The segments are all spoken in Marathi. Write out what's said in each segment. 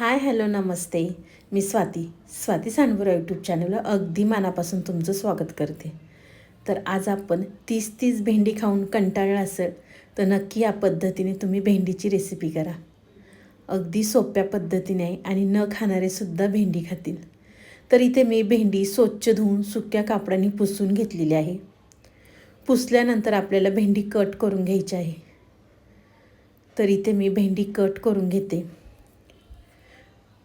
हाय हॅलो नमस्ते. मी स्वाती. स्वाती सांडपुरा यूट्यूब चॅनलला अगदी मनापासून तुमचं स्वागत करते. तर आज आपण तीस तीस भेंडी खाऊन कंटाळला असेल तर नक्की या पद्धतीने तुम्ही भेंडीची रेसिपी करा. अगदी सोप्या पद्धतीने आहे आणि न खाणारेसुद्धा भेंडी खातील. तर इथे मी भेंडी स्वच्छ धुवून सुक्या कापडाने पुसून घेतलेली आहे. पुसल्यानंतर आपल्याला भेंडी कट करून घ्यायची आहे. तर इथे मी भेंडी कट करून घेते.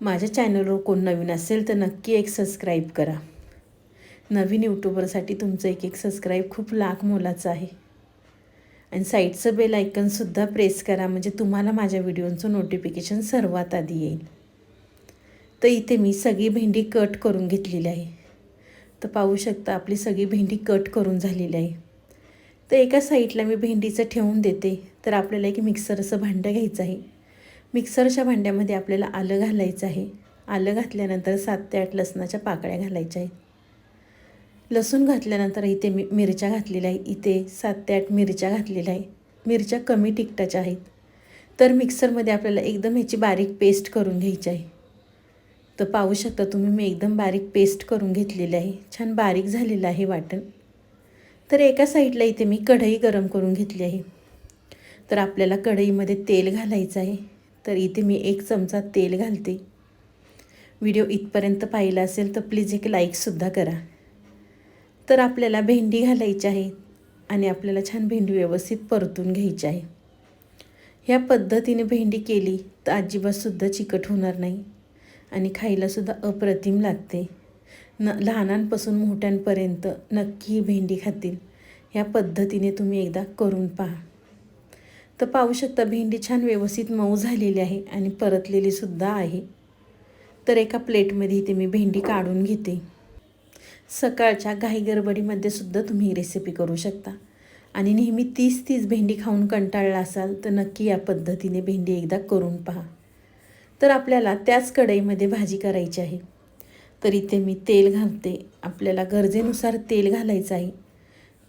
माझ्या चॅनलवर कोण नवीन असेल तर नक्की एक सबस्क्राईब करा. नवीन यूट्यूबरसाठी तुमचं एक एक सबस्क्राईब खूप लाख मोलाचं आहे. आणि साईडचं बेल आयकनसुद्धा प्रेस करा म्हणजे तुम्हाला माझ्या व्हिडिओचं नोटिफिकेशन सर्वात आधी येईल. तर इथे मी सगळी भेंडी कट करून घेतलेली आहे. तर पाहू शकता आपली सगळी भेंडी कट करून झालेली आहे. तर एका साईडला मी भेंडीचं ठेवून देते. तर आपल्याला एक मिक्सरचं भांडं घ्यायचं आहे. मिक्सरच्या भांड्यामध्ये आपल्याला आलं घालायचं आहे. आलं घातल्यानंतर सात ते आठ लसणाच्या पाकळ्या घालायच्या आहेत. लसूण घातल्यानंतर इथे मी मिरच्या घातलेल्या आहे इथे सात ते आठ मिरच्या घातलेल्या आहे मिरच्या कमी तिखटाच्या आहेत. तर मिक्सरमध्ये आपल्याला एकदम ह्याची बारीक पेस्ट करून घ्यायची आहे. तर पाहू शकता तुम्ही मी एकदम बारीक पेस्ट करून घेतलेली आहे. छान बारीक झालेलं आहे वाटण. तर एका साईडला इथे मी कढई गरम करून घेतली आहे. तर आपल्याला कढईमध्ये तेल घालायचं आहे. तर इथे मी एक चमचा तेल घालते. व्हिडिओ इथपर्यंत पाहिला असेल तर प्लीज एक लाईकसुद्धा करा. तर आपल्याला भेंडी घालायची आहे आणि आपल्याला छान भेंडी व्यवस्थित परतून घ्यायची आहे. ह्या पद्धतीने भेंडी केली तर अजिबातसुद्धा चिकट होणार नाही आणि खायलासुद्धा अप्रतिम लागते. न लहानांपासून मोठ्यांपर्यंत नक्की भेंडी खातील. ह्या पद्धतीने तुम्ही एकदा करून पहा. तर पाहू शकता भेंडी छान व्यवस्थित मऊ झालेली आहे आणि परतलेली सुद्धा आहे. तर एका प्लेटमध्ये इथे मी भेंडी काढून घेते. सकाळच्या घाई गडबडीमध्ये सुद्धा तुम्ही ही रेसिपी करू शकता. आणि नेहमी तीस तीस भेंडी खाऊन कंटाळला असाल तर नक्की या पद्धतीने भेंडी एकदा करून पहा. तर आपल्याला त्याच कढईमध्ये भाजी करायची आहे. तर इथे मी तेल घालते. आपल्याला गरजेनुसार तेल घालायचं आहे.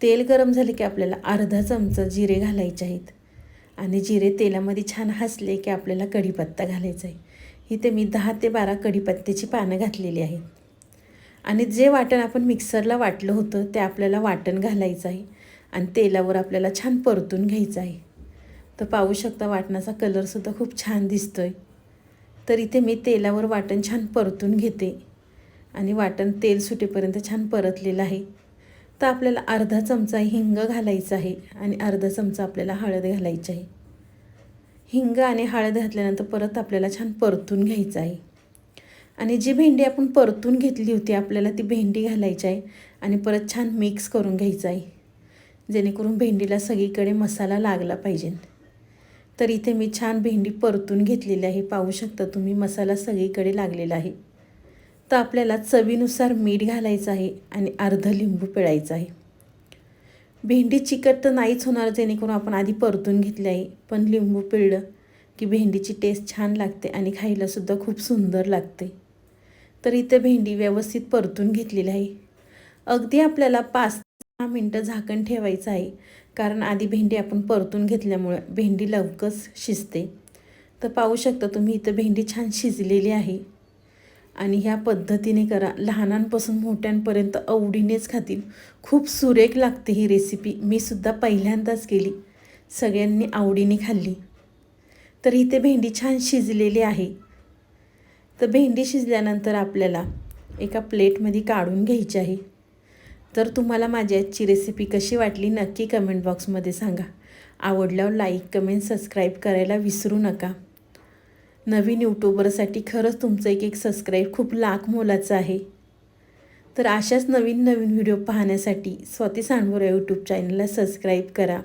तेल गरम झाले की आपल्याला अर्धा चमचा जिरे घालायचे आहेत. आणि जिरे तेलामध्ये छान हसले की आपल्याला कढीपत्ता घालायचा आहे इथे मी दहा ते बारा कढीपत्त्याची पानं घातलेली आहेत. आणि जे वाटण आपण मिक्सरला वाटलं होतं ते आपल्याला वाटण घालायचं आहे आणि तेलावर आपल्याला छान परतून घ्यायचं आहे तर पाहू शकता वाटणाचा कलरसुद्धा खूप छान दिसतो आहे तर इथे मी तेलावर वाटण छान परतून घेते. आणि वाटण तेल सुटेपर्यंत छान परतलेलं आहे. तर आपल्याला अर्धा चमचा हिंग घालायचा आहे आणि अर्धा चमचा आपल्याला हळद घालायची आहे. हिंग आणि हळद घातल्यानंतर परत आपल्याला छान परतून घ्यायचं आहे. आणि जी भेंडी आपण परतून घेतली होती आपल्याला ती भेंडी घालायची आहे आणि परत छान मिक्स करून घ्यायचं आहे. जेणेकरून भेंडीला सगळीकडे मसाला लागला पाहिजे. तर इथे मी छान भेंडी परतून घेतलेली आहे. पाहू शकता तुम्ही मसाला सगळीकडे लागलेला आहे. तर आपल्याला चवीनुसार मीठ घालायचं आहे आणि अर्ध लिंबू पिळायचं आहे. भेंडी चिकट तर नाहीच होणार जेणेकरून आपण आधी परतून घेतली आहे पण लिंबू पिळलं की भेंडीची टेस्ट छान लागते आणि खायलासुद्धा खूप सुंदर लागते. तर इथे भेंडी व्यवस्थित परतून घेतलेली आहे. अगदी आपल्याला पाच दहा मिनटं झाकण ठेवायचं आहे कारण आधी भेंडी आपण परतून घेतल्यामुळे भेंडी लवकरच शिजते. तर पाहू शकता तुम्ही इथं भेंडी छान शिजलेली आहे. आणि ह्या पद्धतीने करा. लहानांपासून मोठ्यांपर्यंत आवडीनेच खातील. खूप सुरेख लागते ही रेसिपी मी सुद्धा पहिल्यांदाच केली. सगळ्यांनी आवडीने खाल्ली. तर इथे भेंडी छान शिजलेली आहे. तर भेंडी शिजल्यानंतर आपल्याला एका प्लेटमध्ये काढून घ्यायची आहे. तर तुम्हाला माझी आजची रेसिपी कशी वाटली नक्की कमेंट बॉक्समध्ये सांगा. आवडल्यावर लाईक कमेंट सबस्क्राईब करायला विसरू नका. नवीन यूट्यूबरसाठी खरंच तुमचं एक एक सबस्क्राईब खूप लाख मोलाचं आहे. तर अशाच नवीन नवीन व्हिडिओ पाहण्यासाठी स्वाती सांडवर यूट्यूब चॅनलला सबस्क्राईब करा.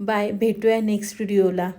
बाय भेटूया नेक्स्ट व्हिडिओला